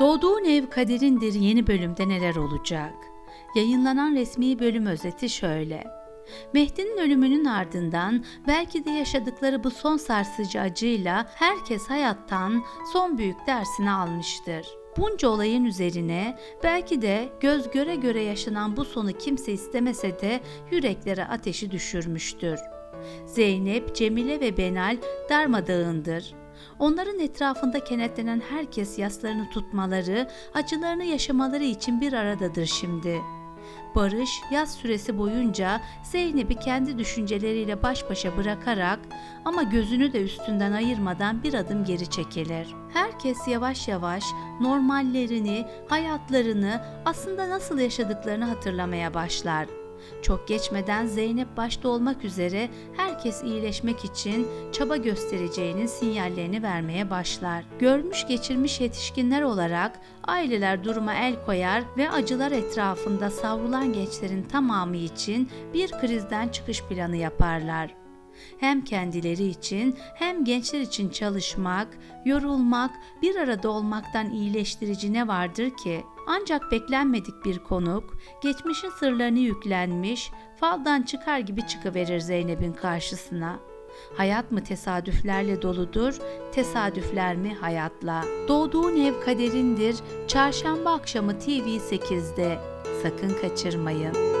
Doğduğun ev kaderindir yeni bölümde neler olacak? Yayınlanan resmi bölüm özeti şöyle. Mehdi'nin ölümünün ardından belki de yaşadıkları bu son sarsıcı acıyla herkes hayattan son büyük dersini almıştır. Bunca olayın üzerine belki de göz göre göre yaşanan bu sonu kimse istemese de yüreklere ateşi düşürmüştür. Zeynep, Cemile ve Benal darmadağındır. Onların etrafında kenetlenen herkes yaslarını tutmaları, acılarını yaşamaları için bir aradadır şimdi. Barış yaz süresi boyunca Zeynep'i kendi düşünceleriyle baş başa bırakarak ama gözünü de üstünden ayırmadan bir adım geri çekilir. Herkes yavaş yavaş normallerini, hayatlarını, aslında nasıl yaşadıklarını hatırlamaya başlar. Çok geçmeden Zeynep başta olmak üzere herkes iyileşmek için çaba göstereceğinin sinyallerini vermeye başlar. Görmüş geçirmiş yetişkinler olarak aileler duruma el koyar ve acılar etrafında savrulan gençlerin tamamı için bir krizden çıkış planı yaparlar hem kendileri için hem gençler için çalışmak, yorulmak, bir arada olmaktan iyileştirici ne vardır ki? Ancak beklenmedik bir konuk, geçmişin sırlarını yüklenmiş, faldan çıkar gibi çıkıverir Zeynep'in karşısına. Hayat mı tesadüflerle doludur, tesadüfler mi hayatla? Doğduğun ev kaderindir, çarşamba akşamı TV8'de. Sakın kaçırmayın.